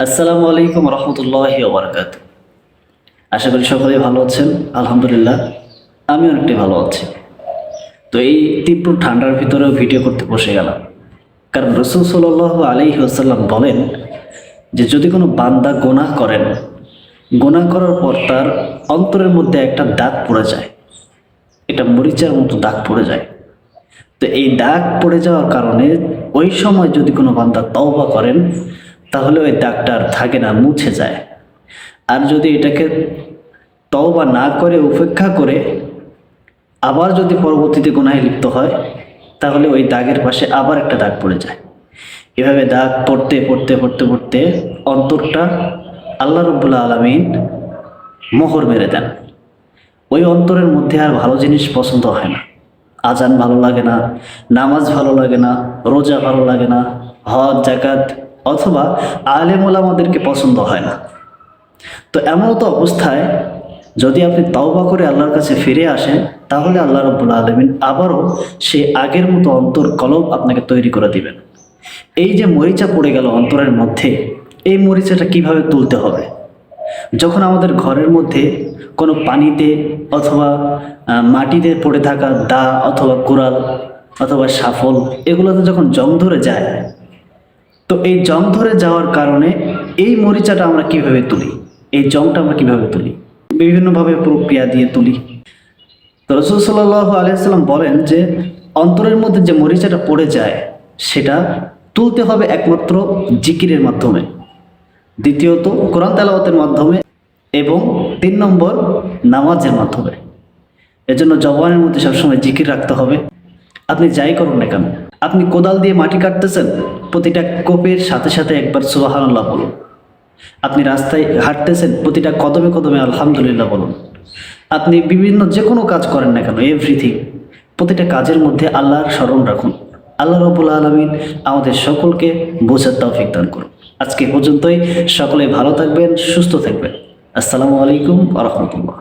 আসসালামু আলাইকুম রহমতুল্লাহ ওবরাকাত। আশা করি সকলেই ভালো আছেন, আলহামদুলিল্লাহ আমি অনেকটাই ভালো আছি। তো এই তীব্র ঠান্ডার ভিতরেও ভিডিও করতে বসে গেলাম। কারণ রসুল সাল্লাহ আলি আসাল্লাম বলেন যে, যদি কোনো বান্দা গোনাহ করেন, গোনাহ করার পর তার অন্তরের মধ্যে একটা দাগ পড়ে যায়। এটা মরিচার মতো দাগ পড়ে যায়। তো এই দাগ পড়ে যাওয়ার কারণে ওই সময় যদি কোনো বান্দা তওবা করেন তাহলে ওই দাগটা আর থাকে না, মুছে যায়। আর যদি এটাকে তওবা না করে, উপেক্ষা করে আবার যদি পরবর্তীতে গোনায় লিপ্ত হয়, তাহলে ওই দাগের পাশে আবার একটা দাগ পড়ে যায়। এভাবে দাগ পড়তে পড়তে পড়তে পড়তে অন্তরটা আল্লাহ রব্বুল্লা আলমিন মোহর মেরে দেন। ওই অন্তরের মধ্যে আর ভালো জিনিস পছন্দ হয় না। আজান ভালো লাগে না, নামাজ ভালো লাগে না, রোজা ভালো লাগে না, হজ জাকাত অথবা আলেম ওলামাদেরকে পছন্দ হয় না। তো এমন তো অবস্থায় যদি আপনি তাওবা করে আল্লাহর কাছে ফিরে আসেন, তাহলে আল্লাহ রব্বুল আলমিন আবারও সে আগের মতো অন্তর কলব আপনাকে তৈরি করে দিবেন। এই যে মরিচা পড়ে গেল অন্তরের মধ্যে, এই মরিচাটা কীভাবে তুলতে হবে? যখন আমাদের ঘরের মধ্যে কোনো পানিতে অথবা মাটিতে পড়ে থাকা দা অথবা কোরাল অথবা সাফল এগুলোতে যখন জং ধরে যায় তো এই জং ধরে যাওয়ার কারণে এই মরিচাটা আমরা কীভাবে তুলি? এই জংটা আমরা কীভাবে তুলি? বিভিন্নভাবে প্রক্রিয়া দিয়ে তুলি। তো রসুল সাল্লাহ আলিয়াল্লাম বলেন যে, অন্তরের মধ্যে যে মরিচাটা পড়ে যায়, সেটা তুলতে হবে একমাত্র জিকিরের মাধ্যমে। দ্বিতীয়ত, কোরআন তেলাওয়াতের মাধ্যমে এবং তিন নম্বর, নামাজের মাধ্যমে। এজন্য জবানের মধ্যে সবসময় জিকির রাখতে হবে। আপনি যাই করুন না কেন, আপনি কোদাল দিয়ে মাটি কাটতেছেন প্রতিটা কোপের সাথে সাথে একবার সুবাহান্লাহ বলুন। আপনি রাস্তায় হাঁটতেছেন, প্রতিটা কদমে কদমে আলহামদুলিল্লাহ বলুন। আপনি বিভিন্ন যে কোনো কাজ করেন না কেন এভরিথিং প্রতিটা কাজের মধ্যে আল্লাহর স্মরণ রাখুন। আল্লাহ রবুল্লা আলমিন আমাদের সকলকে বোঝার তৌফিক দান করুন। আজকে পর্যন্তই, সকলে ভালো থাকবেন, সুস্থ থাকবেন। আসসালামু আলাইকুম আ রহমতুল্লাহ।